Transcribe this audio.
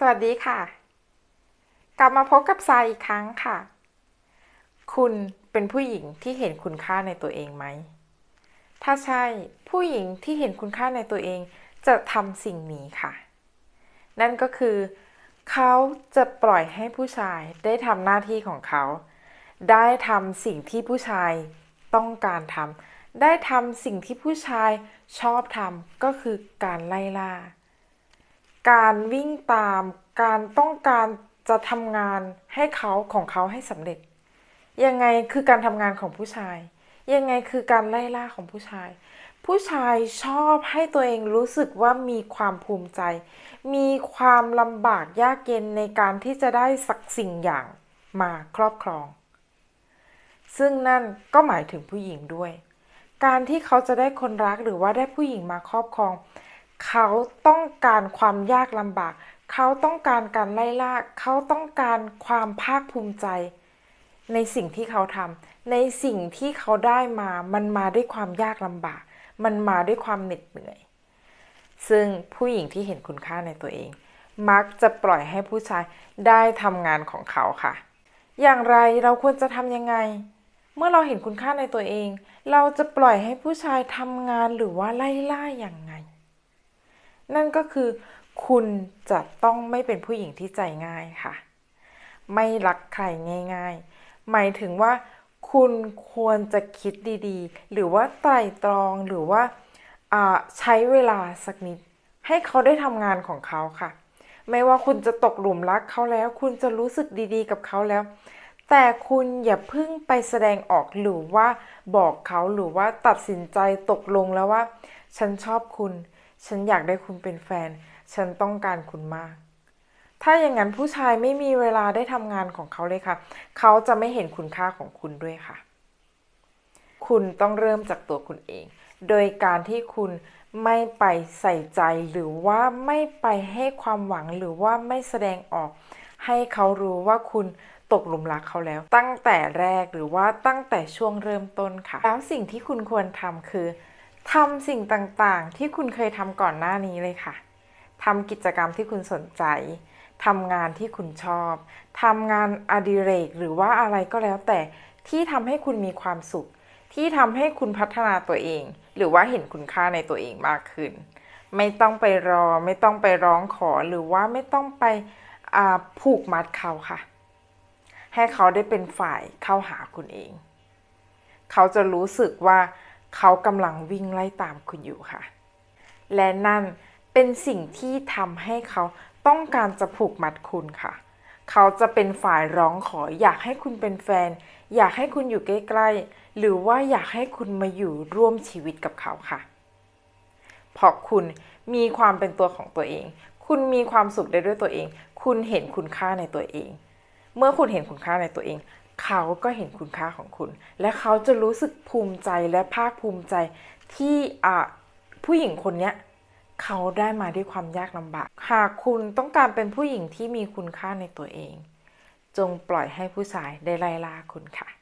สวัสดีค่ะ กลับมาพบกับทรายอีกครั้งค่ะ คุณเป็นผู้หญิงที่เห็นคุณค่าในตัวเองไหม ถ้าใช่ผู้หญิงที่เห็นคุณค่าในตัวเองจะทำสิ่งนี้ค่ะ นั่นก็คือ เขาจะปล่อยให้ผู้ชายได้ทำหน้าที่ของเขา ได้ทำสิ่งที่ผู้ชายต้องการทำได้ทำสิ่งที่ผู้ชายชอบทำก็คือการไล่ล่า การวิ่งตาม การต้องการจะทำงานให้เขาของเขาให้สำเร็จ ยังไงคือการทำงานของผู้ชาย ยังไงคือการไล่ล่าของผู้ชาย ผู้ชายชอบให้ตัวเองรู้สึกว่ามีความภูมิใจ มีความลำบากยากเย็นในการที่จะได้สักสิ่งอย่างมาครอบครอง ซึ่งนั่นก็หมายถึงผู้หญิงด้วย การที่เขาจะได้คนรักหรือว่าได้ผู้หญิงมาครอบครอง เขาต้องการความยากลำบาก เขาต้องการการไล่ล่า เขาต้องการความภาคภูมิใจ ในสิ่งที่เขาทำในสิ่งที่เขาได้มา มันมาด้วยความยากลำบาก มันมาด้วยความเหน็ดเหนื่อย ซึ่งผู้หญิงที่เห็นคุณค่าในตัวเอง มักจะปล่อยให้ผู้ชายได้ทำงานของเขาค่ะ อย่างไรเราควรจะทำยังไง เมื่อเราเห็นคุณค่าในตัวเอง เราจะปล่อยให้ผู้ชายทำงานหรือว่าไล่ล่าอย่างไง นั่นก็คือคุณจะต้องไม่เป็นผู้หญิงที่ใจง่ายค่ะ ไม่รักใครง่าย ๆ หมายถึงว่า คุณควรจะคิดดีๆ หรือว่าไตรตรองหรือว่าอ่าใช้เวลาสักนิด ให้เขาได้ทำงานของเขาค่ะ ไม่ว่าคุณจะตกหลุมรักเขาแล้ว คุณจะรู้สึกดีๆ กับเขาแล้ว แต่คุณอย่าเพิ่งไปแสดงออกหรือว่าบอกเขาหรือว่าตัดสินใจตกลงแล้วว่า ฉันชอบคุณ ฉันอยากได้คุณเป็นแฟน ฉันต้องการคุณมาก ถ้าอย่างนั้นผู้ชายไม่มีเวลาได้ทำงานของเขาเลยค่ะ เขาจะไม่เห็นคุณค่าของคุณด้วยค่ะ คุณต้องเริ่มจากตัวคุณเอง โดยการที่คุณไม่ไปใส่ใจหรือว่าไม่ไปให้ความหวังหรือว่าไม่แสดงออก ให้เขารู้ว่าคุณตกหลุมรักเขาแล้ว ตั้งแต่แรกหรือว่าตั้งแต่ช่วงเริ่มต้นค่ะ แล้วสิ่งที่คุณควรทำคือ ทำสิ่งต่างๆ ที่คุณเคยทำก่อนหน้านี้เลยค่ะทำกิจกรรมที่คุณสนใจทำงานที่คุณชอบทำงานอดิเรกหรือว่าอะไรก็แล้วแต่ที่ทำให้คุณมีความสุข ที่ทำให้คุณพัฒนาตัวเอง หรือว่าเห็นคุณค่าในตัวเองมากขึ้น ไม่ต้องไปรอ ไม่ต้องไปร้องขอหรือว่าไม่ต้องไปผูกมัดเขาค่ะ ให้เขาได้เป็นฝ่ายเข้าหาคุณเอง เขาจะรู้สึกว่า เขากำลังวิ่งไล่ตามคุณอยู่ค่ะ และนั่นเป็นสิ่งที่ทำให้เขาต้องการจะผูกมัดคุณค่ะ เขาจะเป็นฝ่ายร้องขออยากให้คุณเป็นแฟน อยากให้คุณอยู่ใกล้ๆ หรือว่าอยากให้คุณมาอยู่ร่วมชีวิตกับเขาค่ะ เพราะคุณมีความเป็นตัวของตัวเอง คุณมีความสุขได้ด้วยตัวเอง คุณเห็นคุณค่าในตัวเอง เมื่อคุณเห็นคุณค่าในตัวเอง เขาก็เห็นคุณค่าของคุณ และเขาจะรู้สึกภูมิใจและภาคภูมิใจที่ผู้หญิงคนเนี้ยเขาได้มาด้วยความยากลำบาก หากคุณต้องการเป็นผู้หญิงที่มีคุณค่าในตัวเอง จงปล่อยให้ผู้ชายได้ไล่ล่าคุณค่ะ